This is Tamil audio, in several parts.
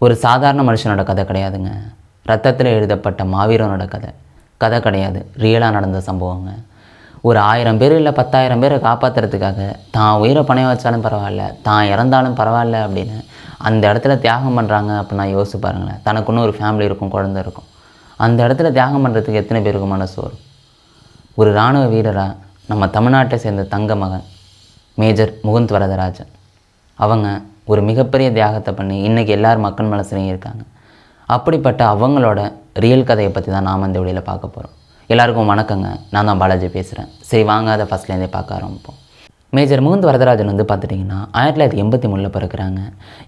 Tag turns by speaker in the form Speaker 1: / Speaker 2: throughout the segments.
Speaker 1: ஒரு சாதாரண மனுஷனோட கதை கிடையாதுங்க. ரத்தத்தில் எழுதப்பட்ட மாவீரனோட கதை. கதை கிடையாது. ரியலாக நடந்த சம்பவங்க. ஒரு ஆயிரம் பேர் இல்லை பத்தாயிரம் பேரை காப்பாற்றுறதுக்காக தான் உயிரை பணைய வச்சாலும் பரவாயில்ல தான் இறந்தாலும் பரவாயில்ல அப்படின்னு அந்த இடத்துல தியாகம் பண்ணுறாங்க அப்படின்னா யோசிச்சு பாருங்களேன். தனக்குன்னு ஒரு ஃபேமிலி இருக்கும் குழந்தை இருக்கும். அந்த இடத்துல தியாகம் பண்ணுறதுக்கு எத்தனை பேருக்கு மனசு வரும்? ஒரு இராணுவ வீரராக நம்ம தமிழ்நாட்டை சேர்ந்த தங்க மகன் மேஜர் முகுந்த் வரதராஜன். அவங்க ஒரு மிகப்பெரிய தியாகத்தை பண்ணி இன்றைக்கி எல்லார் மக்கள் மனசுலையும் இருக்காங்க அப்படிப்பட்ட அவங்களோட ரியல் கதையை பற்றி தான் நாம் இந்த வழியில் பார்க்க போகிறோம் எல்லாருக்கும் வணக்கங்க. நான் தான் பாலாஜி பேசுகிறேன் சரி வாங்க அதை ஃபஸ்ட்லேருந்தே பார்க்க ஆரம்பிப்போம். மேஜர் முகுந்த் வரதராஜன் வந்து பார்த்துட்டிங்கன்னா ஆயிரத்தி தொள்ளாயிரத்தி எண்பத்தி மூணில் பிறக்கிறாங்க.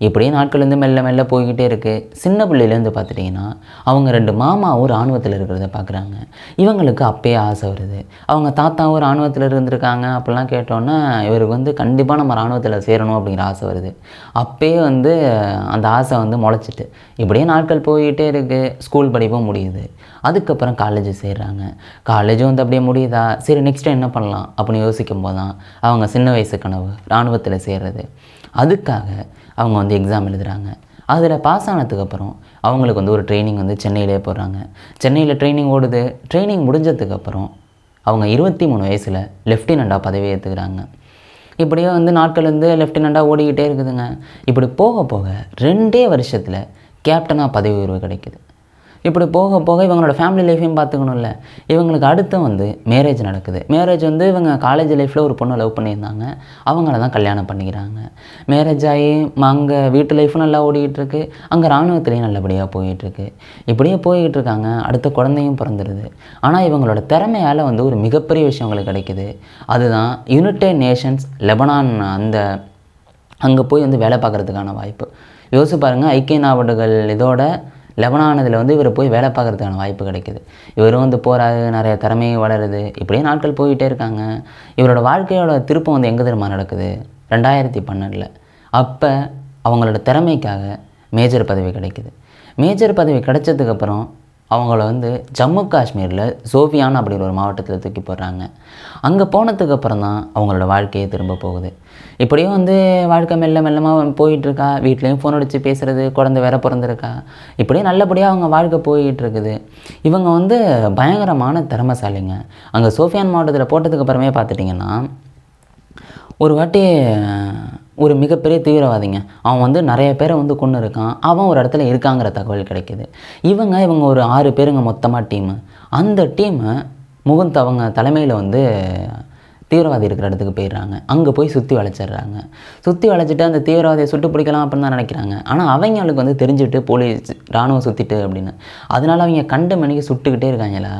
Speaker 1: இப்படியே நாட்கள் வந்து மெல்ல மெல்ல போய்கிட்டே இருக்குது சின்ன பிள்ளையிலேருந்து பார்த்துட்டிங்கன்னா அவங்க ரெண்டு மாமாவும் இராணுவத்தில் இருக்கிறத பார்க்குறாங்க. இவங்களுக்கு அப்பயே ஆசை வருது. அவங்க தாத்தாவும் இராணுவத்தில் இருந்திருக்காங்க அப்படிலாம் கேட்டோன்னா இவருக்கு வந்து கண்டிப்பாக நம்ம இராணுவத்தில் சேரணும் அப்படிங்கிற ஆசை வருது. அப்பயே வந்து அந்த ஆசை வந்து முளைச்சிட்டு. இப்படியே நாட்கள் போய்கிட்டே இருக்குது ஸ்கூல் படிப்பும் முடியுது. அதுக்கப்புறம் காலேஜ் சேர்கிறாங்க காலேஜும் வந்து அப்படியே முடியுதா? சரி நெக்ஸ்ட்டு என்ன பண்ணலாம்? அப்படின்னு யோசிக்கும் போது தான் அவங்க சின்ன வயசு கனவு இராணுவத்தில் சேர்றது. அதுக்காக அவங்க வந்து எக்ஸாம் எழுதுகிறாங்க அதில் பாஸ் ஆனதுக்கப்புறம் அவங்களுக்கு வந்து ஒரு ட்ரைனிங் வந்து சென்னையிலே போடுறாங்க. சென்னையில் ட்ரைனிங் ஓடுது. ட்ரைனிங் முடிஞ்சதுக்கப்புறம் அவங்க இருபத்தி மூணு வயசில் லெஃப்டினண்ட்டாக பதவி ஏற்றுக்கிறாங்க இப்படியே வந்து நாட்கள் வந்து லெஃப்டினண்ட்டாக ஓடிக்கிட்டே இருக்குதுங்க. இப்படி போக போக ரெண்டே வருஷத்தில் கேப்டனாக பதவி உயர்வு கிடைக்குது. இப்படி போக போக இவங்களோட ஃபேமிலி லைஃப்பையும் பார்த்துக்கணும்ல. இவங்களுக்கு அடுத்து வந்து மேரேஜ் நடக்குது. மேரேஜ் வந்து இவங்க காலேஜ் லைஃப்பில் ஒரு பொண்ணை லவ் பண்ணியிருந்தாங்க. அவங்கள தான் கல்யாணம் பண்ணிக்கிறாங்க. மேரேஜ் ஆகி அங்கே வீட்டு லைஃப்பும் நல்லா ஓடிக்கிட்டு இருக்கு அங்கே இராணுவத்துலேயும் நல்லபடியாக போயிட்டுருக்கு. இப்படியே போய்கிட்டு இருக்காங்க அடுத்த குழந்தையும் பிறந்துடுது ஆனால் இவங்களோட திறமையால் வந்து ஒரு மிகப்பெரிய விஷயம் அவங்களுக்கு கிடைக்குது. அதுதான் யுனைடெட் நேஷன்ஸ் லெபனான் அந்த அங்கே போய் வந்து வேலை பார்க்குறதுக்கான வாய்ப்பு. யோசிச்சு பாருங்கள் ஐக்கிய நாடுகள் இதோட லெபனானதில் வந்து இவர் போய் வேலை பார்க்குறதுக்கான வாய்ப்பு கிடைக்குது. இவரும் வந்து போகிறாரு நிறைய திறமையை வளருது. இப்படியே நாட்கள் போயிட்டே இருக்காங்க. இவரோட வாழ்க்கையோட திருப்பம் வந்து எங்கே தெரியுமா நடக்குது? ரெண்டாயிரத்தி பன்னெண்டில். அப்போ அவங்களோட திறமைக்காக மேஜர் பதவி கிடைக்குது. மேஜர் பதவி கிடைச்சதுக்கப்புறம் அவங்கள வந்து ஜம்மு காஷ்மீரில் சோஃபியான் அப்படிங்கிற ஒரு மாவட்டத்தில் தூக்கி போடுறாங்க. அங்கே போனதுக்கப்புறம் தான் அவங்களோட வாழ்க்கையே திரும்ப போகுது. இப்படியும் வந்து வாழ்க்கை மெல்ல மெல்லமாக போயிட்டுருக்கா வீட்லேயும் ஃபோன் அடித்து பேசுகிறது குழந்தை வேற பிறந்திருக்கா? இப்படியே நல்லபடியாக அவங்க வாழ்க்கை போயிட்டு இருக்குது. இவங்க வந்து பயங்கரமான திறமைசாலிங்க. அங்கே சோஃபியான் மாவட்டத்தில் போட்டதுக்கு அப்புறமே பார்த்துட்டிங்கன்னா ஒரு வாட்டி ஒரு மிகப்பெரிய தீவிரவாதிங்க. அவன் வந்து நிறைய பேரை வந்து கொண்டு இருக்கான். அவன் ஒரு இடத்துல இருக்காங்கிற தகவல் கிடைக்கிது. இவங்க இவங்க ஒரு ஆறு பேருங்க மொத்தமாக டீமு அந்த டீமை முகுந்த் அவங்க தலைமையில் வந்து தீவிரவாதி இருக்கிற இடத்துக்கு போயிடுறாங்க. அங்கே போய் சுற்றி வளைச்சிடுறாங்க. சுற்றி வளைச்சிட்டு அந்த தீவிரவாதியை சுட்டு பிடிக்கலாம் அப்படின்னு தான் நினைக்கிறாங்க. ஆனால் அவங்களுக்கு வந்து தெரிஞ்சுட்டு போலீஸ் இராணுவம் சுற்றிட்டு அப்படின்னு. அதனால அவங்க கண்டு மணிக்கு சுட்டுக்கிட்டே இருக்காங்களா?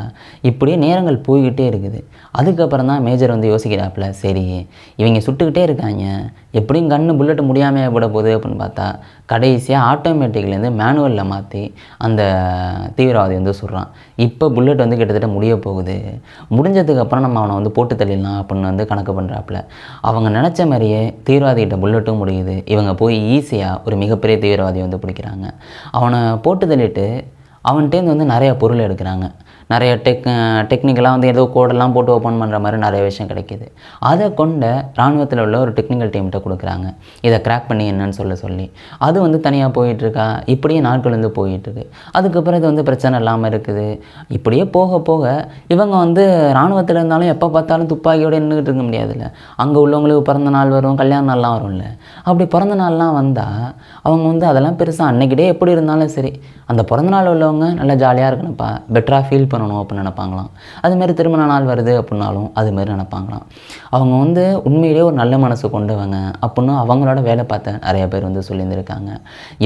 Speaker 1: இப்படியே நேரங்கள் போய்கிட்டே இருக்குது. அதுக்கப்புறம் தான் மேஜர் வந்து யோசிக்கிறாப்புல சரி இவங்க சுட்டுக்கிட்டே இருக்காங்க. எப்படியும் கண்ணு புல்லட் முடியாமல் விட போகுது அப்படின்னு பார்த்தா கடைசியாக ஆட்டோமேட்டிக்லேருந்து மேனுவலில் மாற்றி அந்த தீவிரவாதி வந்து சொல்கிறான் இப்போ புல்லட் வந்து கிட்டத்தட்ட முடிய போகுது. முடிஞ்சதுக்கப்புறம் நம்ம அவனை வந்து போட்டு தள்ளிடலாம் அப்படின்னு வந்து கணக்கு பண்ணுறாப்புல அவங்க நினச்ச மாதிரியே தீவிரவாதிகிட்ட புல்லட்டும் முடியுது. இவங்க போய் ஈஸியாக ஒரு மிகப்பெரிய தீவிரவாதி வந்து பிடிக்கிறாங்க. அவனை போட்டு தள்ளிட்டு அவன்கிட்டேருந்து வந்து நிறைய பொருள் எடுக்கிறாங்க. நிறைய டெக் டெக்னிக்கலாக வந்து ஏதோ கோடெல்லாம் போட்டு ஓப்பன் பண்ணுற மாதிரி நிறைய விஷயம் கிடைக்கிது. அதை கொண்ட இராணுவத்தில் உள்ள ஒரு டெக்னிக்கல் டீம்கிட்ட கொடுக்குறாங்க. இதை கிராக் பண்ணி என்னன்னு சொல்ல சொல்லி. அது வந்து தனியாக போயிட்டுருக்கா? இப்படியே நாட்கள் வந்து போயிட்டுருக்கு. அதுக்கப்புறம் இது வந்து பிரச்சனை இல்லாமல் இருக்குது. இப்படியே போக போக இவங்க வந்து இராணுவத்தில் இருந்தாலும் எப்போ பார்த்தாலும் துப்பாக்கியோடு நின்றுக்கிட்டு இருக்க முடியாதுல்ல. அங்கே உள்ளவங்களுக்கு பிறந்த நாள் வரும் கல்யாண நாள்லாம் வரும்ல. அப்படி பிறந்த நாள்லாம் வந்தால் அவங்க வந்து அதெல்லாம் பெருசாக அன்னைக்கிட்டே எப்படி இருந்தாலும் சரி அந்த பிறந்த நாள் உள்ளவங்க நல்லா ஜாலியாக இருக்கணும்ப்பா. பெட்டராக ஃபீல் பண்ணணும் அப்படின்னு நினைப்பாங்களாம். அதுமாரி திருமண நாள் வருது அப்படின்னாலும் அதுமாரி நினப்பாங்களாம். அவங்க வந்து உண்மையிலேயே ஒரு நல்ல மனசு கொண்டவங்க அப்படின்னு அவங்களோட வேலை பார்த்த நிறைய பேர் வந்து சொல்லியிருந்திருக்காங்க.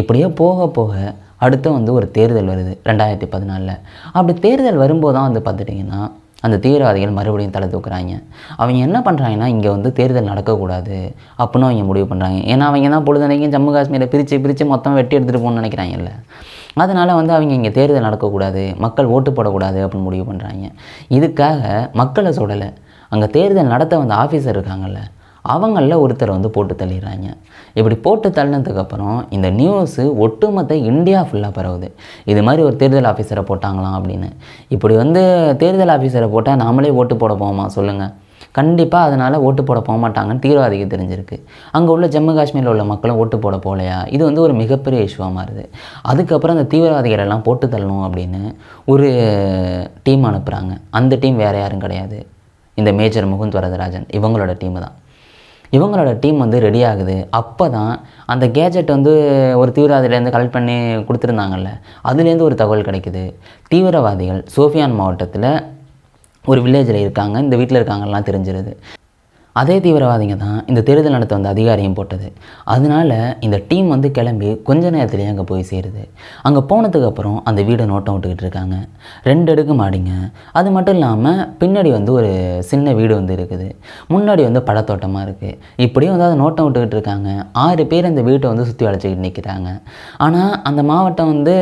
Speaker 1: இப்படியே போக போக அடுத்து வந்து ஒரு தேர்தல் வருது ரெண்டாயிரத்தி பதினாலில். அப்படி தேர்தல் வரும்போது தான் வந்து பார்த்துட்டிங்கன்னா அந்த தீவிரவாதிகள் மறுபடியும் தலை தூக்குறாங்க. அவங்க என்ன பண்ணுறாங்கன்னா இங்கே வந்து தேர்தல் நடக்கக்கூடாது அப்படின்னு அவங்க முடிவு பண்ணுறாங்க ஏன்னா அவங்க தான் பொழுதுனைக்கும் ஜம்மு காஷ்மீரை பிரித்து பிரித்து மொத்தம் வெட்டி எடுத்துகிட்டு போகணும்னு நினைக்கிறாங்கல்ல. அதனால் வந்து அவங்க இங்கே தேர்தல் நடக்கக்கூடாது மக்கள் ஓட்டு போடக்கூடாது அப்படின்னு முடிவு பண்ணுறாங்க இதுக்காக மக்களை சொல்லலை அங்கே தேர்தல் நடத்த வந்த ஆஃபீஸர் இருக்காங்கல்ல அவங்களில் ஒருத்தரை வந்து போட்டு தள்ளிடுறாங்க. இப்படி போட்டு தள்ளினதுக்கப்புறம் இந்த நியூஸு ஒட்டுமொத்த இந்தியா ஃபுல்லாக பரவுது. இது மாதிரி ஒரு தேர்தல் ஆஃபீஸரை போட்டாங்களாம் அப்படின்னு. இப்படி வந்து தேர்தல் ஆஃபீஸரை போட்டால் நாமளே ஓட்டு போட போவோமா? சொல்லுங்கள் கண்டிப்பாக அதனால் ஓட்டு போட போக மாட்டாங்கன்னு தீவிரவாதிக்கு தெரிஞ்சிருக்கு. அங்கே உள்ள ஜம்மு காஷ்மீரில் உள்ள மக்களும் ஓட்டு போட போகலையா? இது வந்து ஒரு மிகப்பெரிய இஷ்யூவாக மாறுது. அதுக்கப்புறம் அந்த தீவிரவாதிகள் எல்லாம் போட்டு தள்ளணும் அப்படின்னு ஒரு டீம் அனுப்புகிறாங்க அந்த டீம் வேறு யாரும் கிடையாது. இந்த மேஜர் முகுந்த் வரதராஜன் இவங்களோட டீம் தான். இவங்களோட டீம் வந்து ரெடி ஆகுது. அப்போ தான் அந்த கேஜெட் வந்து ஒரு தீவிரவாதியிலேருந்து கலெக்ட் பண்ணி கொடுத்துருந்தாங்கல்ல அதுலேருந்து ஒரு தகவல் கிடைக்குது. தீவிரவாதிகள் சோஃபியான் மாவட்டத்தில் ஒரு வில்லேஜில் இருக்காங்க. இந்த வீட்டில் இருக்காங்கலாம் தெரிஞ்சிருது. அதே தீவிரவாதிங்க தான் இந்த தேர்தல் நடத்த வந்த அதிகாரியும் போட்டது. அதனால இந்த டீம் வந்து கிளம்பி கொஞ்ச நேரத்துலேயே அங்கே போய் சேருது. அங்கே போனதுக்கப்புறம் அந்த வீடை நோட்டம் விட்டுக்கிட்டு இருக்காங்க. ரெண்டு அடுக்கு மாடிங்க. அது மட்டும் இல்லாமல் பின்னாடி வந்து ஒரு சின்ன வீடு வந்து இருக்குது. முன்னாடி வந்து பழத்தோட்டமாக இருக்குது இப்படியும் வந்து அதை நோட்டம் விட்டுக்கிட்டு இருக்காங்க. ஆறு பேர் அந்த வீட்டை வந்து சுற்றி வளைச்சிக்கிட்டு நிற்கிறாங்க ஆனால் அந்த மாவட்டம் வந்து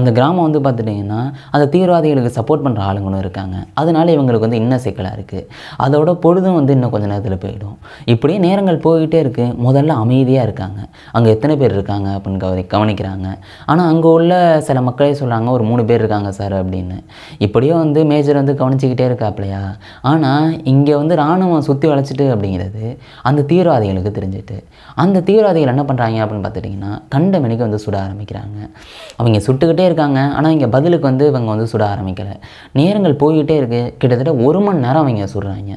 Speaker 1: அந்த கிராமம் வந்து பார்த்துட்டிங்கன்னா அந்த தீவிரவாதிகளுக்கு சப்போர்ட் பண்ணுற ஆளுங்களும் இருக்காங்க. அதனால இவங்களுக்கு வந்து இன்னும் சிக்கலாக இருக்குது அதோட பொழுதும் வந்து இன்னும் கொஞ்சம் நேரத்தில் போயிடும். இப்படியே நேரங்கள் போய்கிட்டே இருக்குது முதல்ல அமைதியாக இருக்காங்க. அங்கே எத்தனை பேர் இருக்காங்க அப்படின்னு கவனி கவனிக்கிறாங்க. ஆனால் அங்கே உள்ள சில மக்களே சொல்கிறாங்க ஒரு மூணு பேர் இருக்காங்க சார் அப்படின்னு. இப்படியே வந்து மேஜர் வந்து கவனிச்சிக்கிட்டே இருக்காப்லையா? ஆனால் இங்கே வந்து இராணுவம் சுற்றி வளைச்சிட்டு அப்படிங்கிறது அந்த தீவிரவாதிகளுக்கு தெரிஞ்சிட்டு. அந்த தீவிரவாதிகள் என்ன பண்ணுறாங்க அப்படின்னு பார்த்துட்டிங்கன்னா கண்ட வந்து சுட ஆரம்பிக்கிறாங்க. அவங்க சுட்டுக்கிட்டே இருக்காங்க. ஆனால் இங்கே பதிலுக்கு வந்து இவங்க வந்து சுட ஆரம்பிக்கலை. நேரங்கள் போய்கிட்டே இருக்குது கிட்டத்தட்ட ஒரு மணி நேரம் அவங்க சுடுறாங்க.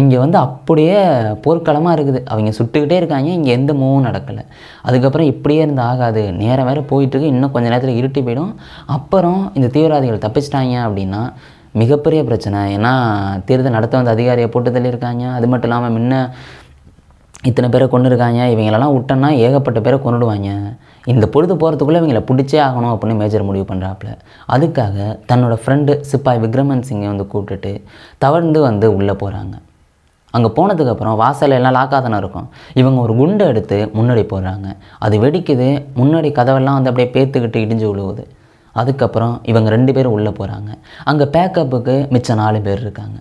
Speaker 1: இங்கே வந்து அப்படியே போர்க்களமாக இருக்குது. அவங்க சுட்டுக்கிட்டே இருக்காங்க இங்கே எந்த மூவும் நடக்கலை. அதுக்கப்புறம் இப்படியே இருந்து ஆகாது. நேரம் வேறு போயிட்டுருக்கு. இன்னும் கொஞ்ச நேரத்தில் இருட்டி போயிடும். அப்புறம் இந்த தீவிரவாதிகள் தப்பிச்சிட்டாங்க அப்படின்னா மிகப்பெரிய பிரச்சனை. ஏன்னா தேர்தல் நடத்த வந்த அதிகாரியை போட்டு தள்ளியிருக்காங்க. அது மட்டும் இல்லாமல் முன்ன இத்தனை பேரை கொண்டு இருக்காங்க. இவங்களெல்லாம் விட்டோன்னா ஏகப்பட்ட பேரை கொண்டுடுவாங்க இந்த பொழுது போகிறதுக்குள்ளே இவங்களை பிடிச்சே ஆகணும் அப்படின்னு மேஜர் முடிவு பண்ணுறாப்புல அதுக்காக தன்னோட ஃப்ரெண்டு சிப்பாய் விக்ரமன் சிங்கை வந்து கூப்பிட்டுட்டு தவழ்ந்து வந்து உள்ளே போகிறாங்க அங்கே போனதுக்கப்புறம் வாசல் எல்லாம் லாக்காக தானே இருக்கும். இவங்க ஒரு குண்டை எடுத்து முன்னாடி போடுறாங்க. அது வெடிக்குது முன்னாடி கதவெல்லாம் வந்து அப்படியே பேத்துக்கிட்டு இடிஞ்சு விழுவுது. அதுக்கப்புறம் இவங்க ரெண்டு பேரும் உள்ளே போகிறாங்க அங்கே பேக்கப்புக்கு மிச்சம் நாலு பேர் இருக்காங்க.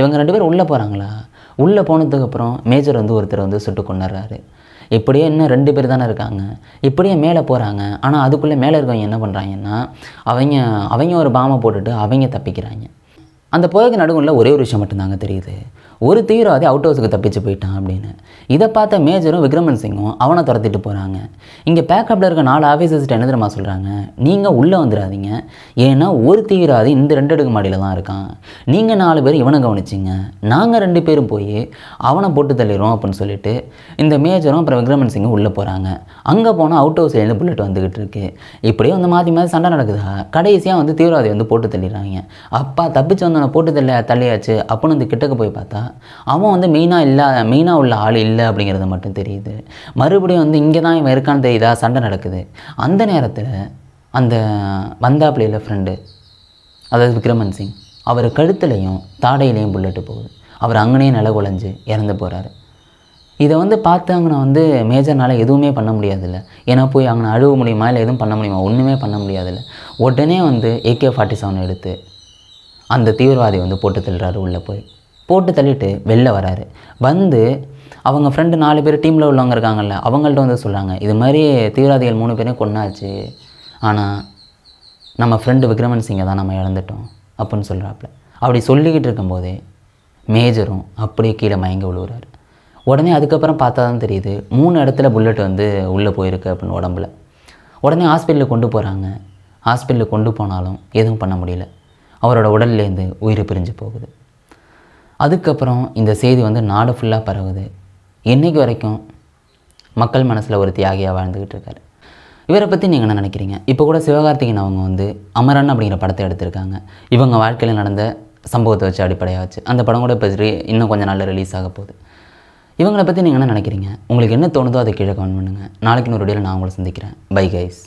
Speaker 1: இவங்க ரெண்டு பேரும் உள்ளே போகிறாங்களா உள்ளே போனதுக்கப்புறம் மேஜர் வந்து ஒருத்தர் வந்து சுட்டு கொண்டுறாரு இப்படியே இன்னும் ரெண்டு பேர் தானே இருக்காங்க. இப்படியே மேலே போகிறாங்க ஆனால் அதுக்குள்ளே மேலே இருக்கவங்க என்ன பண்ணுறாங்கன்னா அவங்க அவங்க ஒரு பாமை போட்டுட்டு அவங்க தப்பிக்கிறாங்க. அந்த புகைக்கு நடுவில் ஒரே ஒரு விஷயம் மட்டும்தாங்க தெரியுது. ஒரு தீவிரவாதி அவுட் ஹவுஸுக்கு தப்பிச்சு போயிட்டான் அப்படின்னு. இதை பார்த்த மேஜரும் விக்ரமன் சிங்கும் அவனை துரத்திட்டு போகிறாங்க இங்கே பேக்கப்பில் இருக்க நாலு ஆஃபீஸர்ஸ்ட்டு என்ன தெரியுமா சொல்கிறாங்க நீங்கள் உள்ளே வந்துடாதீங்க. ஏன்னா ஒரு தீவிரவாதி இந்த ரெண்டு அடுக்கு மாடியில் தான் இருக்கான். நீங்கள் நாலு பேர் இவனை கவனிச்சிங்க. நாங்கள் ரெண்டு பேரும் போய் அவனை போட்டு தள்ளிடுறோம் அப்படின்னு சொல்லிட்டு இந்த மேஜரும் அப்புறம் விக்ரமன் சிங்கும் உள்ளே போகிறாங்க அங்கே போனால் அவுட் ஹவுஸ்லேருந்து புல்லட் வந்துக்கிட்டு இருக்கு. இப்படியே வந்து மாற்றி மாற்றி சண்டை நடக்குதா? கடைசியாக வந்து தீவிரவாதி வந்து போட்டு தள்ளிடுறாங்க. அப்பா தப்பிச்சு வந்தவனை போட்டு தள்ள தள்ளியாச்சு. அப்படின்னு வந்து கிட்டக்க போய் பார்த்தா அவன் வந்து மெயினாக இல்லை மெயினாக உள்ள ஆள் இல்லை அப்படிங்கிறது மட்டும் தெரியுது. மறுபடியும் வந்து இங்கே தான் இவன் இருக்கான்னு தெரியுதா? சண்டை நடக்குது. அந்த நேரத்தில் அந்த வந்தாப்பிள்ளையில் ஃப்ரெண்டு அதாவது விக்ரமன் சிங் அவர் கழுத்துலையும் தாடையிலையும் புல்லட்டு போகுது. அவர் அங்கனே நில குலைஞ்சு இறந்து போகிறாரு இதை வந்து பார்த்து பார்த்தாங்கன்னா வந்து மேஜர்னால் எதுவுமே பண்ண முடியாதுல்ல. ஏன்னா போய் அங்கே அழுவ முடியுமா? இல்லை எதுவும் பண்ண முடியுமா? ஒன்றுமே பண்ண முடியாதுல்ல. உடனே வந்து ஏகே ஃபார்ட்டி செவன் எடுத்து அந்த தீவிரவாதி வந்து போட்டு தள்ளுறாரு உள்ளே போய். போட்டு தள்ளிட்டு வெளில வராரு. வந்து அவங்க ஃப்ரெண்டு நாலு பேர் டீமில் உள்ளவங்க இருக்காங்கல்ல அவங்கள்ட்ட வந்து சொல்கிறாங்க இது மாதிரி தீவிரவாதிகள் மூணு பேரையும் கொன்னாச்சு ஆனால் நம்ம ஃப்ரெண்டு விக்ரமன் சிங்கை தான் நம்ம இழந்துட்டோம் அப்படின்னு சொல்கிறாப்புல அப்படி சொல்லிக்கிட்டு இருக்கும்போதே மேஜரும் அப்படியே கீழே மயங்கி விழுவுறாரு. உடனே அதுக்கப்புறம் பார்த்தா தான் தெரியுது மூணு இடத்துல புல்லட் வந்து உள்ளே போயிருக்கு அப்படின்னு உடம்புல. உடனே ஹாஸ்பிட்டலுக்கு கொண்டு போகிறாங்க ஹாஸ்பிட்டலுக்கு கொண்டு போனாலும் எதுவும் பண்ண முடியல. அவரோட உடல்லேருந்து உயிர் பிரிஞ்சு போகுது. அதுக்கப்புறம் இந்த செய்தி வந்து நாடு ஃபுல்லாக பரவுது. என்றைக்கு வரைக்கும் மக்கள் மனசில் ஒரு தியாகியாக வாழ்ந்துக்கிட்டு இருக்காரு. இவரை பற்றி நீங்கள் என்ன நினைக்கிறீங்க? இப்போ கூட சிவகார்த்திகேயன் அவங்க வந்து அமரன் அப்படிங்கிற படத்தை எடுத்திருக்காங்க. இவங்க வாழ்க்கையில் நடந்த சம்பவத்தை வச்சு அடிப்படையாக வச்சு அந்த படம் கூட இப்போ இன்னும் கொஞ்சம் நாளில் ரிலீஸ் ஆக போகுது. இவங்களை பற்றி நீங்கள் என்ன நினைக்கிறீங்க? உங்களுக்கு என்ன தோணுதோ அதை கீழே கமெண்ட் பண்ணுங்கள் நாளைக்கு ஒரு நான் உங்களை சந்திக்கிறேன். Bye guys